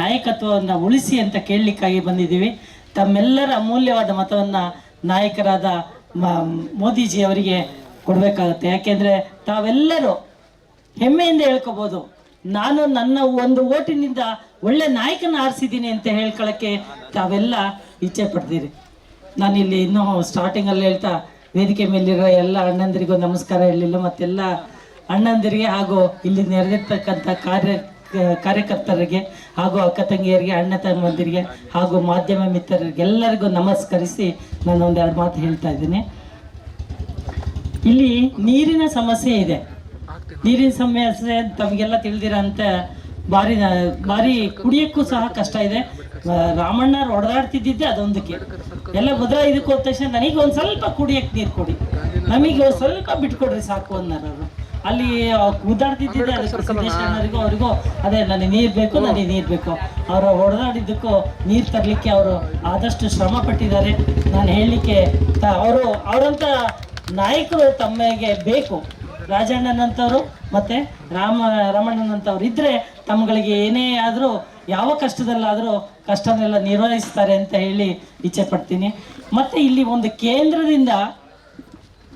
ನಾಯಕತ್ವವನ್ನು ಉಳಿಸಿ ಅಂತ ಕೇಳಲಿಕ್ಕಾಗಿ ಬಂದಿದ್ದೀವಿ. ತಮ್ಮೆಲ್ಲರ ಅಮೂಲ್ಯವಾದ ಮತವನ್ನು ನಾಯಕರಾದ ಮೋದಿಜಿ ಅವರಿಗೆ ಕೊಡಬೇಕಾಗುತ್ತೆ. ಯಾಕೆಂದರೆ ತಾವೆಲ್ಲರೂ ಹೆಮ್ಮೆಯಿಂದ ಹೇಳ್ಕೋಬೋದು, ನಾನು ನನ್ನ ಒಂದು ಓಟಿನಿಂದ ಒಳ್ಳೆ ನಾಯಕನ ಆರಿಸಿದ್ದೀನಿ ಅಂತ ಹೇಳ್ಕೊಳ್ಳೋಕ್ಕೆ ತಾವೆಲ್ಲ ಇಚ್ಛೆ ಪಡ್ತೀರಿ. ನಾನಿಲ್ಲಿ ಇನ್ನೂ ಸ್ಟಾರ್ಟಿಂಗಲ್ಲಿ ಹೇಳ್ತಾ ವೇದಿಕೆ ಮೇಲಿರೋ ಎಲ್ಲ ಅಣ್ಣಂದಿರಿಗೂ ನಮಸ್ಕಾರ ಹೇಳಿಲ್ಲ ಮತ್ತೆಲ್ಲ ಅಣ್ಣಂದಿರಿಗೆ ಹಾಗೂ ಇಲ್ಲಿ ನೆರೆದಿರ್ತಕ್ಕಂಥ ಕಾರ್ಯ ಕಾರ್ಯಕರ್ತರಿಗೆ ಹಾಗೂ ಅಕ್ಕ ತಂಗಿಯರಿಗೆ, ಅಣ್ಣ ತಮ್ಮಂದಿರಿಗೆ ಹಾಗೂ ಮಾಧ್ಯಮ ಮಿತ್ರರಿಗೆಲ್ಲರಿಗೂ ನಮಸ್ಕರಿಸಿ ನಾನು ಒಂದೆರಡು ಮಾತು ಹೇಳ್ತಾ ಇದ್ದೀನಿ. ಇಲ್ಲಿ ನೀರಿನ ಸಮಸ್ಯೆ ಇದೆ. ನೀರಿನ ಸಮಸ್ಯೆ ತಮಗೆಲ್ಲ ಅಂತ ಬಾರಿ ಬಾರಿ ಕುಡಿಯಕ್ಕೂ ಸಹ ಕಷ್ಟ ಇದೆ. ರಾಮಣ್ಣ ಹೊಡೆದಾಡ್ತಿದ್ದಿದ್ದೆ ಅದೊಂದಕ್ಕೆ. ಎಲ್ಲ ಮುದ್ರ ಇದಕ್ಕೆ ಹೋದ ತಕ್ಷಣ ನನಗೆ ಒಂದು ಸ್ವಲ್ಪ ಕುಡಿಯಕ್ಕೆ ನೀರು ಕೊಡಿ. ನಮಗೆ ಸ್ವಲ್ಪ ಬಿಟ್ಕೊಡ್ರಿ ಸಾಕು ಅನ್ನೋರು. ಅಲ್ಲಿ ಕುದಾಡ್ತಿದ್ದಿದ್ದೆ ಅದಕ್ಕೆ ಅವ್ರಿಗೂ ಅದೇ ನನಗೆ ನೀರು ಬೇಕು ನನಗೆ ನೀರು ಬೇಕು. ಅವರು ಹೊಡೆದಾಡಿದ್ದಕ್ಕೂ ನೀರು ತರಲಿಕ್ಕೆ ಅವರು ಆದಷ್ಟು ಶ್ರಮ ಪಟ್ಟಿದ್ದಾರೆ. ನಾನು ಹೇಳಲಿಕ್ಕೆ ಅವರು ಅವರಂತ ನಾಯಕರು ತಮಗೆ ಬೇಕು. ರಾಜಣ್ಣನಂಥವ್ರು ಮತ್ತೆ ರಾಮ ರಾಮಣ್ಣನಂಥವ್ರು ಇದ್ದರೆ ತಮ್ಗಳಿಗೆ ಏನೇ ಆದರೂ ಯಾವ ಕಷ್ಟದಲ್ಲಾದರೂ ಕಷ್ಟನೆಲ್ಲ ನಿರ್ವಹಿಸ್ತಾರೆ ಅಂತ ಹೇಳಿ ಇಚ್ಛೆ ಪಡ್ತೀನಿ. ಮತ್ತೆ ಇಲ್ಲಿ ಒಂದು ಕೇಂದ್ರದಿಂದ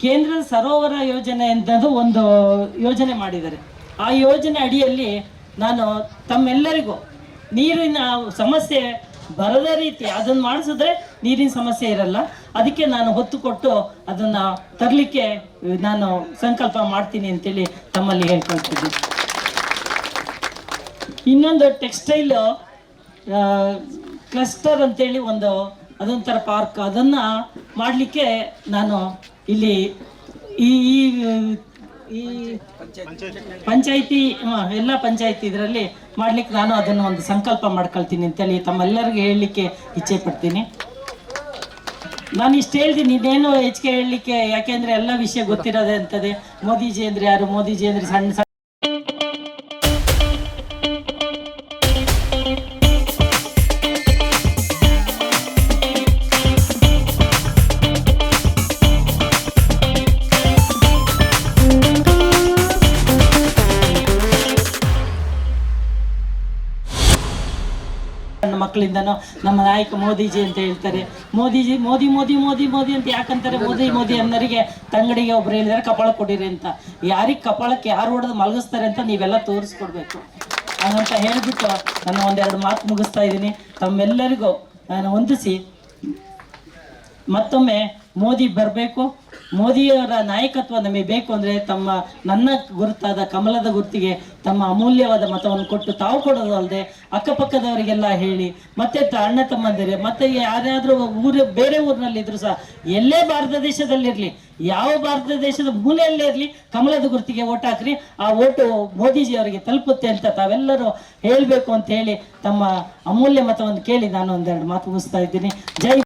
ಕೇಂದ್ರದ ಸರೋವರ ಯೋಜನೆ ಅಂತದ್ದು ಒಂದು ಯೋಜನೆ ಮಾಡಿದ್ದಾರೆ. ಆ ಯೋಜನೆ ಅಡಿಯಲ್ಲಿ ನಾನು ತಮ್ಮೆಲ್ಲರಿಗೂ ನೀರಿನ ಸಮಸ್ಯೆ ಬರದ ರೀತಿ ಅದನ್ನು ಮಾಡಿಸಿದ್ರೆ ನೀರಿನ ಸಮಸ್ಯೆ ಇರಲ್ಲ. ಅದಕ್ಕೆ ನಾನು ಹೊತ್ತು ಕೊಟ್ಟು ಅದನ್ನು ತರಲಿಕ್ಕೆ ನಾನು ಸಂಕಲ್ಪ ಮಾಡ್ತೀನಿ ಅಂತೇಳಿ ತಮ್ಮಲ್ಲಿ ಹೇಳ್ಕೊಳ್ತೀನಿ ಇನ್ನೊಂದು ಟೆಕ್ಸ್ಟೈಲ್ ಕ್ಲಸ್ಟರ್ ಅಂತೇಳಿ ಒಂದು ಅದೊಂಥರ ಪಾರ್ಕ್. ಅದನ್ನು ಮಾಡಲಿಕ್ಕೆ ನಾನು ಇಲ್ಲಿ ಈ ಈ ಪಂಚಾಯಿತಿ ಎಲ್ಲ ಪಂಚಾಯಿತಿ ಇದರಲ್ಲಿ ಮಾಡ್ಲಿಕ್ಕೆ ನಾನು ಅದನ್ನು ಒಂದು ಸಂಕಲ್ಪ ಮಾಡ್ಕೊಳ್ತೀನಿ ಅಂತೇಳಿ ತಮ್ಮೆಲ್ಲರಿಗೂ ಹೇಳಲಿಕ್ಕೆ ಇಚ್ಛೆ ಪಡ್ತೀನಿ. ನಾನು ಇಷ್ಟು ಹೇಳ್ತೀನಿ ಇದೇನು ಹೆಚ್ಚಿಗೆ ಹೇಳಲಿಕ್ಕೆ, ಯಾಕೆಂದ್ರೆ ಎಲ್ಲ ವಿಷಯ ಗೊತ್ತಿರೋದೇ ಅಂತದೆ. ಮೋದಿಜಿ ಅಂದ್ರೆ ಯಾರು? ಮೋದಿಜಿ ಅಂದ್ರೆ ಸಣ್ಣ ಸಣ್ಣ ಮಕ್ಕಳಿಂದನೋ, ನಮ್ಮ ನಾಯಕ ಮೋದಿಜಿ ಅಂತ ಹೇಳ್ತಾರೆ. ಮೋದಿಜಿ, ಮೋದಿ ಮೋದಿ ಮೋದಿ ಮೋದಿ ಅಂತ ಯಾಕಂತಾರೆ? ಮೋದಿ ಮೋದಿ ಅನ್ನೋರಿಗೆ ತಂಗಡಿಗೆ ಒಬ್ರು ಹೇಳಿದಾರೆ ಕಪಾಳ ಕೊಡಿರಿ ಅಂತ. ಯಾರಿಗೆ ಕಪಾಳಕ್ಕೆ ಯಾರು ಹೊಡೆದು ಮಲಗಿಸ್ತಾರೆ ಅಂತ ನೀವೆಲ್ಲ ತೋರಿಸ್ಕೊಡ್ಬೇಕು. ಅಂತ ಹೇಳಿಬಿಟ್ಟು ನಾನು ಒಂದೆರಡು ಮಾತು ಮುಗಿಸ್ತಾ ಇದ್ದೀನಿ. ತಮ್ಮೆಲ್ಲರಿಗೂ ನಾನು ಹೊಂದಿಸಿ ಮತ್ತೊಮ್ಮೆ ಮೋದಿ ಬರಬೇಕು. ಮೋದಿಯವರ ನಾಯಕತ್ವ ನಮಗೆ ಬೇಕು ಅಂದರೆ ತಮ್ಮ, ನನ್ನ ಗುರುತಾದ ಕಮಲದ ಗುರುತಿಗೆ ತಮ್ಮ ಅಮೂಲ್ಯವಾದ ಮತವನ್ನು ಕೊಟ್ಟು ತಾವು ಕೊಡೋದಲ್ಲದೆ ಅಕ್ಕಪಕ್ಕದವರಿಗೆಲ್ಲ ಹೇಳಿ, ಮತ್ತೆ ಅಣ್ಣ ತಮ್ಮಂದಿರೆ, ಮತ್ತೆ ಯಾರ್ಯಾದ್ರೂ ಊರು, ಬೇರೆ ಊರಿನಲ್ಲಿ ಇದ್ರು ಸಹ, ಎಲ್ಲೇ ಭಾರತ ದೇಶದಲ್ಲಿರಲಿ, ಯಾವ ಭಾರತ ದೇಶದ ಮೂಲೆಯಲ್ಲೇ ಇರಲಿ, ಕಮಲದ ಗುರುತಿಗೆ ಓಟ್ ಹಾಕ್ರಿ, ಆ ಓಟು ಮೋದಿಜಿಯವರಿಗೆ ತಲುಪುತ್ತೆ ಅಂತ ತಾವೆಲ್ಲರೂ ಹೇಳಬೇಕು ಅಂತ ಹೇಳಿ ತಮ್ಮ ಅಮೂಲ್ಯ ಮತವನ್ನು ಕೇಳಿ ನಾನು ಒಂದೆರಡು ಮಾತು ಮುಗಿಸ್ತಾ ಇದ್ದೀನಿ. ಜೈ